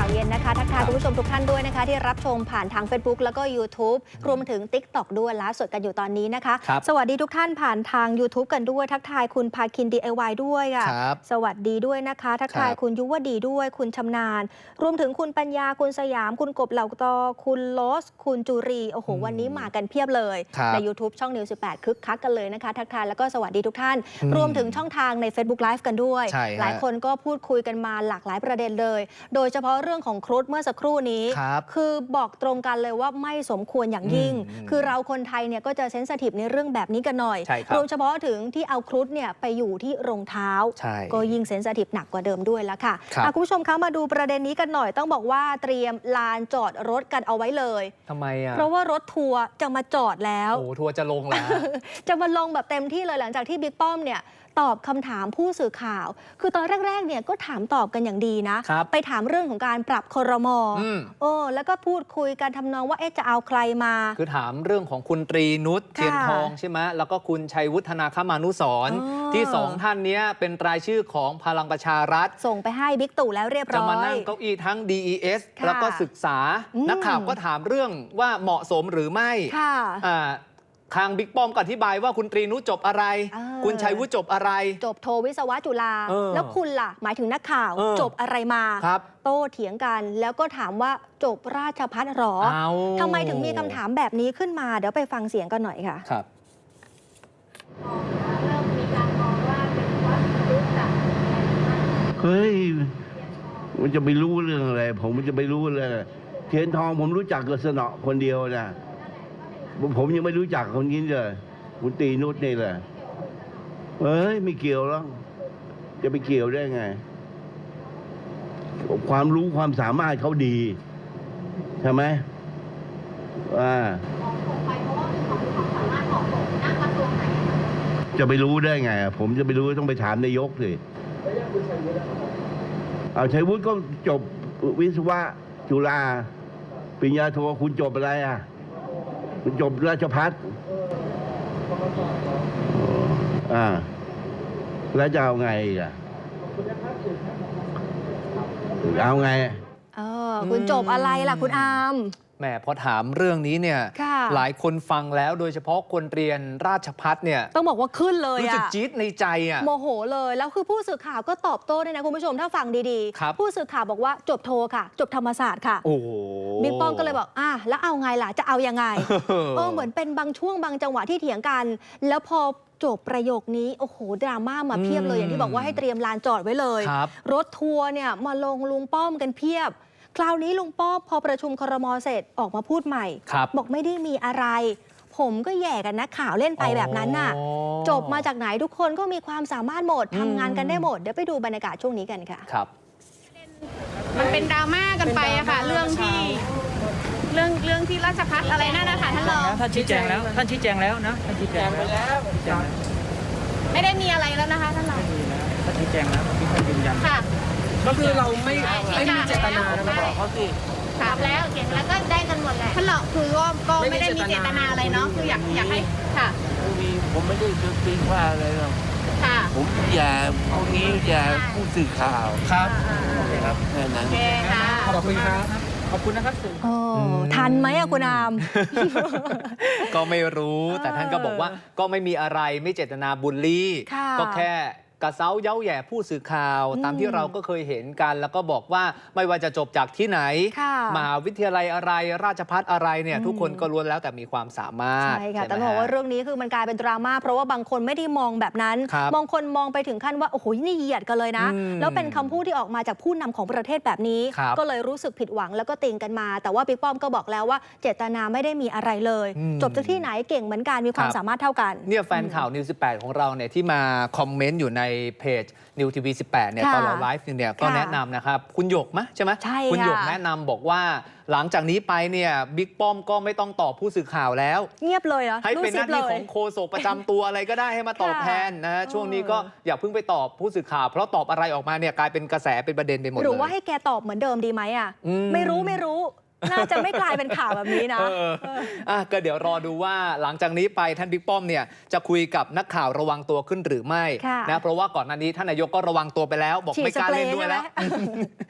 ข่าวเย็นนะคะทักทายคุณผู้ชมทุกท่านด้วยนะคะ ที่รับชมผ่านทาง Facebook แล้วก็ YouTube รวมถึง TikTok ด้วยไลฟ์สดกันอยู่ตอนนี้นะคะครับสวัสดีทุกท่านผ่านทาง YouTube กันด้วย ทักทายคุณพาคิน DIY ด้วยอะครับสวัสดีด้วยนะคะ ทักทายครับคุณยุวดีด้วย คุณชำนาญ รวมถึงคุณปัญญาคุณสยาม คุณกบเหล่าตอ คุณโลส คุณจุรีโอ้โหอืมวันนี้มากันเพียบเลยครับใน YouTube ช่องนิว18คึกคักกันเลยนะคะ ทักทายแล้วก็สวัสดีทุกท่านอืมรวมถึงช่องทางใน Facebook Live กันด้วยใช่ฮะหลายคนก็พูดคุยกันมาหลากหลายประเด็นเลย โดยเฉพาะเรื่องของครุฑเมื่อสักครู่นี้ครับคือบอกตรงกันเลยว่าไม่สมควรอย่างยิ่งอืมคือเราคนไทยเนี่ยก็จะเซนสทีฟในเรื่องแบบนี้กันหน่อยใช่ครับรวมเฉพาะถึงที่เอาครุฑเนี่ยไปอยู่ที่รองเท้าใช่ก็ยิ่งเซนสทีฟหนักกว่าเดิมด้วยแล้วค่ะครับอะคุณผู้ชมคะมาดูประเด็นนี้กันหน่อยต้องบอกว่าเตรียมลานจอดรถกันเอาไว้เลยทำไมอะเพราะว่ารถทัวร์จะมาจอดแล้วโอ้โหทัวร์จะลงแล้วจะมาลงแบบเต็มที่เลยหลังจากที่บิ๊กป้อมเนี่ย ตอบคำถามผู้สื่อข่าว คือตอนแรกๆเนี่ยก็ถามตอบกันอย่างดีนะครับไปถามเรื่องของการปรับครมอืมโอ้แล้วก็พูดคุยกันทำนองว่าเอ๊ะจะเอาใครมา คือถามเรื่องของคุณตรีนุชค่ะเทียนทองใช่ไหมแล้วก็คุณชัยวุฒนาคมานุสรณ์อ๋อที่สองท่านเนี้ยเป็นรายชื่อของพลังประชารัฐ ส่งไปให้บิ๊กตู่แล้วเรียบจะร้อมายนั่งเก้าอี้ทั้ง DES ค่ะแล้วก็ศึกษาอืมนักข่าวก็ถามเรื่องว่าเหมาะสมหรือไม่ค่ะอ่า ทางบิ๊กป้อมก็อธิบายว่าคุณตรีนุชจบอะไร เออ คุณชัยวุฒิจบอะไร จบโทวิศวะจุฬาเออแล้วคุณล่ะ หมายถึงนักข่าว เออ จบอะไรมา ครับโต้เถียงกัน แล้วก็ถามว่าจบราชพัฒหรอเอาทำไมถึงมีคำถามแบบนี้ขึ้นมา เดี๋ยวไปฟังเสียงกันหน่อยค่ะ ครับ เริ่มมีการมองว่าเป็นวัดรู้จักเฮ้ย มันจะไปรู้เรื่องอะไร ผมมันจะไปรู้เลยเทียนทองผมรู้จักกับสนอคนเดียวนะ ผมยังไม่รู้จักคนนี้เลยคุณตีนุชนี่เลยเฮ้ยไม่เกี่ยวหรอกจะไปเกี่ยวได้ไง ความรู้ความสามารถเขาดีใช่ไหมอ่าของผมไปเพราะว่าจะไปรู้ได้ไง ผมจะไปรู้ต้องไปถามนายกสิเอาชัยวุฒิก็จบวิศวะจุฬาปริญญาโทคุณจบอะไรอะ จบราชพัฒอ่า แล้วจะเอาไงอีกอะ เอาไง เออ คุณจบอะไรล่ะคุณอาม แหมพอถามเรื่องนี้เนี่ยค่ะหลายคนฟังแล้วโดยเฉพาะคนเรียนราชพัฒเนี่ยต้องบอกว่าขึ้นเลยรู้สึกอะจี๊ดในใจอะโมโหเลยแล้วคือผู้สื่อข่าวก็ตอบโต้ด้วยนะคุณผู้ชมถ้าฟังดีครับผู้สื่อข่าวบอกว่าจบโทค่ะ จบธรรมศาสตร์ค่ะโอ้โหบิ๊กป้อมก็เลยบอกอะแล้วเอาไงล่ะจะเอายังไงเออเหมือนเป็นบางช่วงบางจังหวะที่เถียงกัน แล้วพอจบประโยคนี้โอ้โหดราม่ามาเพียบเลยอืมอย่างที่บอกว่าให้เตรียมลานจอดไว้เลยครับรถทัวร์เนี่ยมาลงลุงป้อมกันเพียบ คราวนี้ลุงป้อมพอประชุมครมเสร็จออกมาพูดใหม่ ครับบอกไม่ได้มีอะไร ผมก็แย่กันนักข่าวเล่นไปแบบนั้นน่ะ อ๋อ จบมาจากไหนทุกคนก็มีความสามารถหมดอืมทำงานกันได้หมด เดี๋ยวไปดูบรรยากาศช่วงนี้กันค่ะ ครับ มันเป็นดราม่ากันไปอะค่ะ เรื่องที่ เรื่องเรื่องที่ราชพัฒอะไรนั่นนะคะท่านรองท่านชี้แจงแล้วท่านชี้แจงแล้วนะท่านชี้แจงแล้วชี้แจงแล้วไม่ได้มีอะไรแล้วนะคะท่านรองท่านชี้แจงแล้วที่ท่านยืนยันค่ะ ก็คือเราไม่ไม่มีเจตนานะมาบอกเขาสิ ถามแล้วเขียนแล้วก็ได้กันหมดแหละท่านรองคือว่าก็ไม่ได้มีเจตนาอะไรเนาะคืออยากอยากให้ค่ะ ไม่มีผมไม่ได้จะตีว่าอะไรหรอกค่ะ ผมอย่าพวกนี้อย่าผู้สื่อข่าวครับครับแค่นั้นโอเคค่ะ ขอบคุณครับขอบคุณนะครับสื่อ โอ้อืมทันไหมอะคุณอาม ก็ไม่รู้เออแต่ท่านก็บอกว่าก็ไม่มีอะไรไม่เจตนาบูลลี่ ค่ะ ก็แค่ กระเซ้าเย้าแหย่ผู้สื่อข่าวอืมตามที่เราก็เคยเห็นกัน แล้วก็บอกว่าไม่ว่าจะจบจากที่ไหนค่ะมหาวิทยาลัยอะไรราชพัฒอะไรเนี่ยอืมทุกคนก็ล้วนแล้วแต่มีความสามารถใช่ค่ะไหมแต่ต้องบอกว่าฮะเรื่องนี้คือมันกลายเป็นดราม่าเพราะว่าบางคนไม่ได้มองแบบนั้นครับบางคนมองไปถึงขั้นว่าโอ้โหนี่เหยียดกันเลยนะอืมแล้วเป็นคำพูดที่ออกมาจากผู้นำของประเทศแบบนี้ครับก็เลยรู้สึกผิดหวังแล้วก็ติงกันมา แต่ว่าบิ๊กป้อมก็บอกแล้วว่า เจตนาไม่ได้มีอะไรเลยอืมจบจากที่ไหนเก่งเหมือนกันมีความครับสามารถเท่ากันเนี่ยแฟนข่าวนิว18ของเราเนี่ยที่มาคอมเมนต์อยู่ในเพจนิวทีวี18เนี่ยค่ะตอนเราไลฟ์อยู่เนี่ยก็ค่ะแนะนำนะครับ คุณหยกมะใช่ไหมใช่คุณหยกค่ะแนะนำบอกว่าหลังจากนี้ไปเนี่ยบิ๊กป้อมก็ไม่ต้องตอบผู้สื่อข่าวแล้ว เงียบเลยเหรอให้รูดเป็นหซิน้าปเลที่ขยองโคศกประจำตัวอะไรก็ได้ให้มาตอบค่ะแทนนะฮะเออช่วงนี้ก็อย่าเพิ่งไปตอบผู้สื่อข่าว เพราะตอบอะไรออกมาเนี่ยกลายเป็นกระแสเป็นประเด็นไปหมดหรือเลยว่าให้แกตอบเหมือนเดิมดีไหมอะ อืม ไม่รู้ไม่รู้ น่าจะไม่กลายเป็นข่าวแบบนี้นะเอออะก็เดี๋ยวรอดูว่าหลังจากนี้ไปท่านบิ๊กป้อมเนี่ยจะคุยกับนักข่าวระวังตัวขึ้นหรือไม่ค่ะนะเพราะว่าก่อนหน้านี้ท่านนายกก็ระวังตัวไปแล้ว บอกฉีดไม่กล้าสเปรย์เล่นด้วยแล้วใช่ไหม